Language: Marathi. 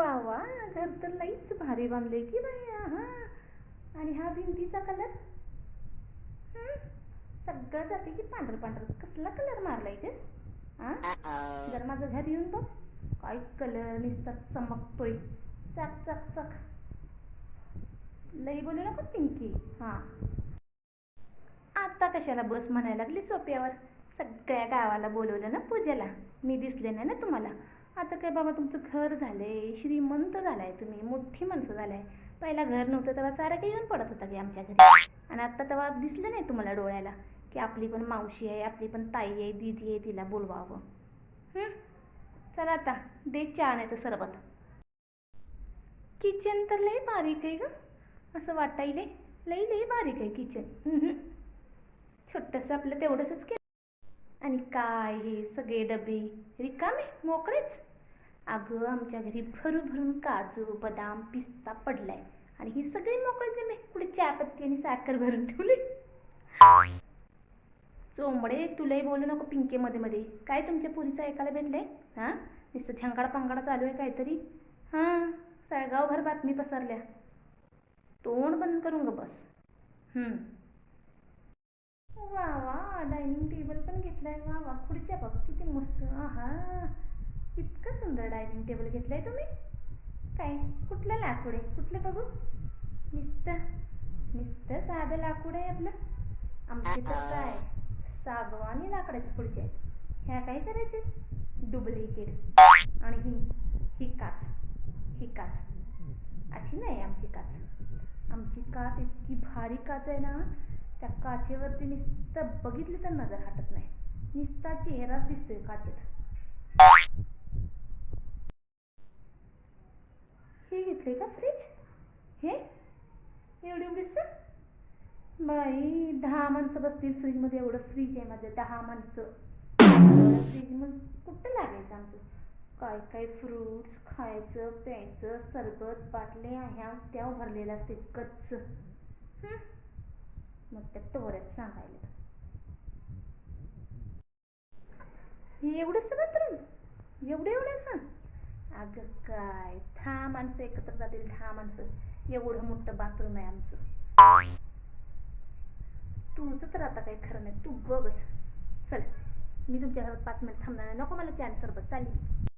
वा वा घर तर लईच भारी बांधले की बाई हा आणि हा भिंतीचा कलर सगळं जाते की पांढर पांढर. कसला कलर मारलाय ग? हा जर माझं घर येऊन बघ. काय कलर नुसता चमकतोय. चक चक चक. लई बोलू नको पिंकी. हा. आता कशाला बस म्हणायला लागली सोप्यावर? सगळ्या गावाला बोलवलं ना पूजेला. मी दिसले नाही ना तुम्हाला. आता काय बाबा तुमचं घर झालंय श्रीमंत झालाय तुम्ही मोठी माणसं झालाय. पहिला घर नव्हतं तेव्हा चारा काही येऊन पडत होता की आमच्या घरी. आणि आता तेव्हा दिसलं नाही तुम्हाला डोळ्याला की आपली पण मावशी आहे आपली पण ताई आहे दीदी आहे तिला बोलवावं. चला आता दे चहा नाही तर सरबत. किचन तर लई बारीक आहे ग. असं वाटायले लई लई बारीक आहे किचन. छोटंसं आपलं तेवढंच केलं. आणि काय हे सगळे डबे? रिकामे? मोकळेच? अगं आमच्या घरी भरून भरून काजू बदाम पिस्ता पडलाय. आणि ही सगळी मोकळी जमे. कुठे चहापत्ती आणि साखर भरून ठेवली? चोंबडे तुलाही बोलू नको पिंके मध्ये मध्ये. काय तुमच्या पुरीचं ऐकायला भेटलंय? हा? नुसतं झंगाडा पंगाडा चालू आहे काहीतरी? हां? सळगावभर बातमी पसरल्या. तोंड बंद करून ग बस. हा डायनिंग टेबल पण घेतलाय वा वा. खुर्च्या बघ किती मस्त. आहा. इतकं सुंदर डायनिंग टेबल घेतलंय तुम्ही. काय? कुठलं लाकूड आहे? कुठलं बघू? नुसतं. नुसतं साधं लाकूड आहे आपलं. आमची तर काय सागवानी लाकडाच्या खुर्च्या आहेत. ह्या काय करायचे? डुप्लिकेट आणि ही ही काच. ही काच. अशी नाही आमची काच. आमची काच इतकी भारी काच आहे ना. त्या काचेवरती नुसतं बघितलं तर नजर हटत नाही. नुसता चेहराच दिसतोय काचेत. हे घेतले का फ्रीज? हे? एवढी एवढीच बाई दहा माणसं बसतील फ्रीजमध्ये एवढं फ्रीज आहे माझं दहा माणसं. फ्रीज मग कुठं लागायचं आमचं? काय काय फ्रुट्स खायचं प्यायचं सरबत बाटल्या ह्या त्या भरलेलं असते कच्च. हं? मग त्या तोऱ्यात सांगायला हे सगळं बाथरूम एवढं सण? अगं काय दहा माणसं एकत्र जातील दहा माणसं. एवढं मोठं बाथरूम आहे आमचं. तुझं तर आता काही खरं नाही. तू बघच. चल मी तुमच्या घरात पाच मिनिट थांबणार नाही नको मला चॅन सरबत चालली.